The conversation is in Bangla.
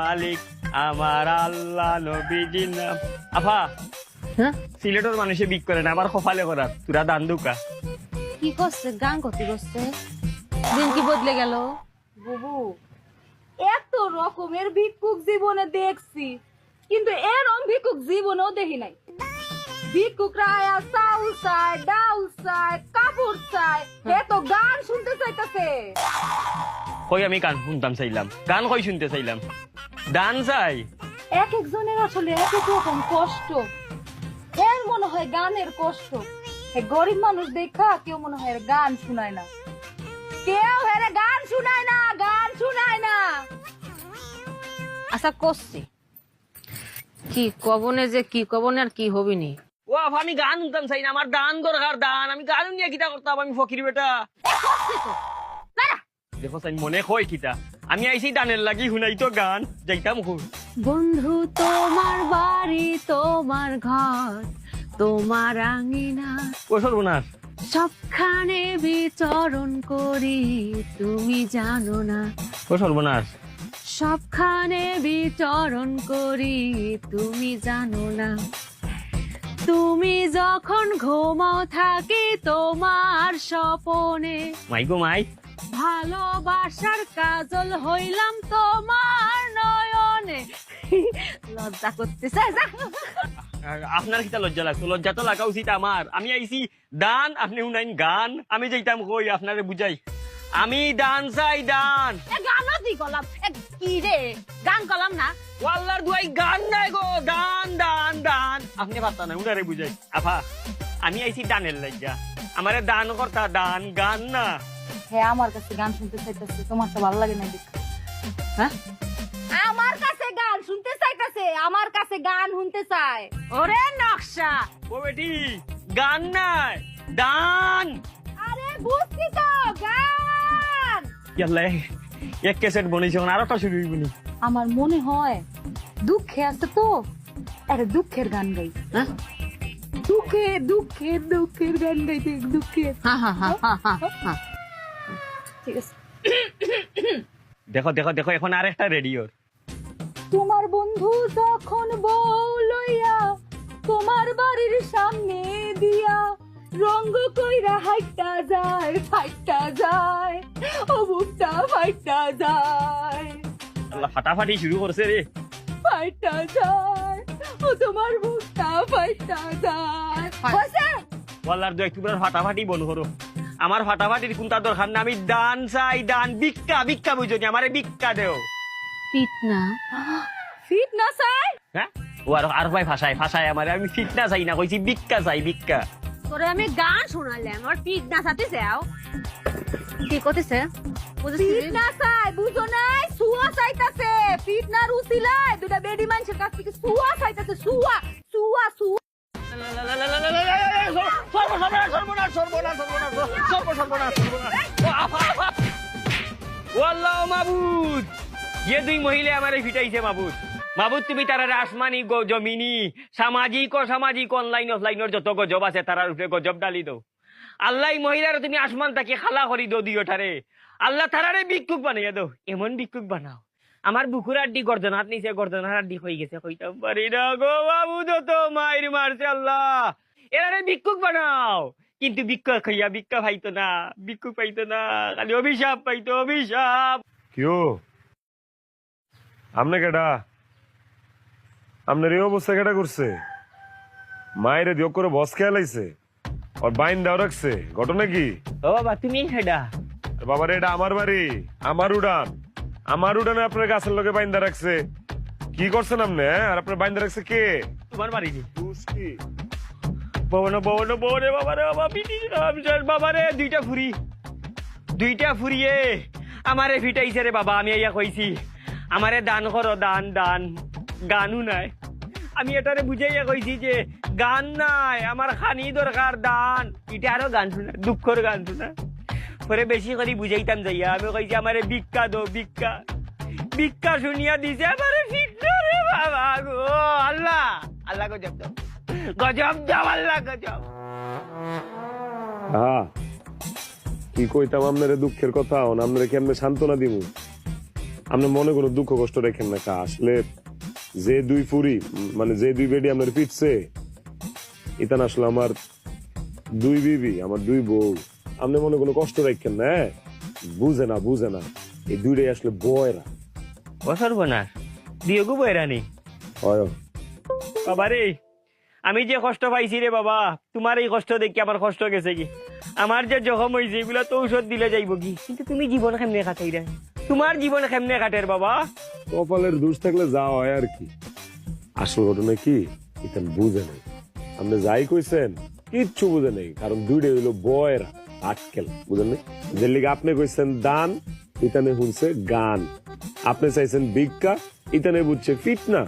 মালিক আমার আল্লাহ নাম আফা হ্যাঁ? সিলেটের মানুষে বিক করে না আমার কপালে করার তুরা দান দুকা। কি করছে? গান করতে করছে। দিন কি বদলে গেল? বুবু এত রকমের ভিক্ষুক জীবনে দেখছি কিন্তু এরম ভিক্ষুক জীবনেও দেখি নাই। ভিক্ষুকরা আয়া চাউল চায় ডাউল চায় কাপড় চায় এ তো গান শুনতে চাইতেছে। কই আমি গান শুনতাম চাইলাম। গান কই শুনতে চাইলাম? দান চাই। এক একজনের আসলে এক এক রকম কষ্ট। এর মনে হয় গানের কষ্ট। এ গরিব মানুষ দেখা কেউ মনে হয় এর গান শুনায় না। কেউ এর গান শুনায় না গান শুনায় না। আচ্ছা করছি কি কবনে যে কি কবনে আর কি হবি নি ও আফা আমি গান শুনতাম চাই না। আমার দান দরকার দান। আমি গান নিয়ে কিতা করতাম আমি ফকির বেটা। দেখো চাই মনে কয় কিতা। আমি আইছি দানের লাগি শুনাই তো গান যাইতাম খুব বন্ধু তোমার বাড়ি তোমার ঘর তোমার আঙিনা। ও সর্বনাশ। সবখানে বিচরণ করি তুমি জানো না। ও সর্বনাশ। সবখানে বিচরণ করি তুমি জানো না। তুমি যখন ঘুমাও থাকি তোমার স্বপনে। মাই গো মাই। ভালোবাসার কাজল হইলাম তোমার নয়নে। লজ্জা করতেছে। আপনার কিতা লজ্জা লাগতো? লজ্জা তো লাগা উচিত আমার। আমি আইছি দান আপনি শুনাইন গান। আমি যাইতাম কই আপনারে বুঝাই। আমি দান চাই দান। এ গানও দি গলাম এ কি রে? গান গলাম না। ওয়াল্লার দুয়াই গান নাই গো। দান দান দান। আপনি পাত্তা না উনারে বুঝাই। আফা আমি আইছি দানের লজ্জা আমারে দান করতা দান গান না। হ্যাঁ আমার কাছে গান শুনতে চাইতেছে তোমার তো ভালো লাগে না দেখ হ্যাঁ? আমার কাছে গান শুনতে চাইতেছে আমার কাছে গান শুনতে চায়। ওরে নকশা। ও বেটি গান নাই দান। আরে বুঝছি তো গান। ইয়াল্লা এক ক্যাসেট বনেছে আর একটা শুরু হইবনি আমার মনে হয় দুঃখে আছে তো আরে দুঃখের গান গাই। হ্যাঁ? দুঃখে দুঃখে দুঃখের গান গাইতে দুঃখের হা হা হা হা হা হা। ঠিক আছে। দেখো দেখো দেখো এখন আর একটা রেডিওর তোমার বন্ধু যখন বউ লইয়া তোমার বাড়ির সামনে দিয়া রঙ্গ কইরা হাইটা যায় ফাইটা যায় ও বুকটা ফাইটা যায়। আল্লাহ ফাটাফাটি শুরু করছে রে। ফাইটা যায় ও তোমার বুকটা ফাইটা যায়। হয়েছে? ওয়াল্লার দু একটু ফাটাফাটি বল করো। আমার ফাটাফাটির কোনটা দরকার না আমি দান চাই দান ভিক্ষা ভিক্ষা বুঝনি আমারে ভিক্ষা দেও পিট না ফিট না চাই হ্যাঁ ও আর আর ভাই ভাষায় ভাষায় আমার আমি ফিট না চাই না কইছি ভিক্ষা চাই ভিক্ষা তোরে আমি গান শোনালাম আর পিট না সাথে যাও কি করতেছে ফিট না চাই বুঝো নাই সুয়া চাইতাছে ফিট না রুসিলায় দুটা বেডি মানুষের কাছ থেকে সুয়া চাইতাছে সুয়া সুয়া সুয়া সর্বনাশ সর্বনাশ সর্বনাশ সর্বনাশ তুমি আল্লাহ তাকে খালা দিও আল্লাহ তারারে ভিক্ষুক বানাইয়া দাও। এমন ভিক্ষুক বানাও। আমার বুকুর আড্ডি গর্দনাথ নিচে গর্দনার আড্ডি হয়ে গেছে গো বাবু মারছে আল্লাহ। এরারে ভিক্ষুক বানাও। কিন্তু ভিক্ষা খাইয়া ভিক্ষা পাইতো না ভিক্ষুক পাইতো না খালি অভিশাপ পাইতো অভিশাপ। কিও? আমনে কেডা? আপনার এই অবস্থা কেডা করছে? মায়ের দিও করে বস খেয়াল আইছে আর বাইন দাও রাখছে ঘটনা কি? ও বাবা তুমি হেডা? বাবার এটা আমার বাড়ি আমার উড়ান। আমার উড়ানে আপনার গাছের লোকে বাইন্দা রাখছে। কি করছেন আপনি হ্যাঁ? আর আপনার বাইন্দা রাখছে কে? তোমার বাড়ি কি? ভবন ভবন বরে বাবা রে, বাবা পিটি বাবা রে, দুইটা ফুরি। দুইটা ফুরিয়ে আমারে ফিটাইছে রে বাবা, আমি ইয়া কইছি। আমারে দান করো, দান দান। গানও নাই। আমি এটারে বুঝাইয়া কইছি যে, গান নাই, আমার খানি দরকার, দান। এটা আরও গান শোনা দুঃখর গান শোনা। পরে বেশি করে বুঝাইতাম যাইয়া। আমি কইছি, আমারে ভিক্ষা দো, ভিক্ষা। ভিক্ষা শুনিয়া দিছে, আমারে ফিটলো রে বাবা গো, আল্লাহ। আল্লাহ গজব দাও। গজব আল্লাহ গজব। হ্যাঁ কি কইতাম আপনার দুঃখের কথা আপনারা কেমনে সান্ত্বনা দিমু? আপনি মনে কোনো দুঃখ কষ্ট রেখেন না কা আসলে যে দুই ফুরি মানে যে দুই বেডি আপনার পিটছে ইতান আসলে আমার দুই বিবি আমার দুই বউ আপনি মনে কোনো কষ্ট রাখেন না হ্যাঁ? বুঝে না বুঝে না এই দুইটাই আসলে বয়রা। ও সর্বনাশ দিয়ে গো বৈরানি হয়। বাবা রে আমি যে কষ্ট পাইছি রে বাবা, তোমার এই কষ্ট দেখি আমার কষ্ট গেছে কি? আমার যে জখম হয়েছে এগুলা তো ঔষধ দিলে যাইব কি? কিন্তু তুমি জীবন কেমনে কাটাই রে তোমার জীবন কেমনে কাটের বাবা? কপালের দোষ থাকলে যা হয় আর কি। আসল ঘটনা কি? ইতান বুঝে নেই। আপনি যাই কইছেন, কিচ্ছু বুঝে নেই, কারণ দুইটা হইল বয়রা আটকেল, বুঝেন নাই? যে লিগে আপনি কইছেন দান, ইতানে শুনছে গান। আপনি চাইছেন ভিক্ষা, ইতানে বুঝছে ফিট না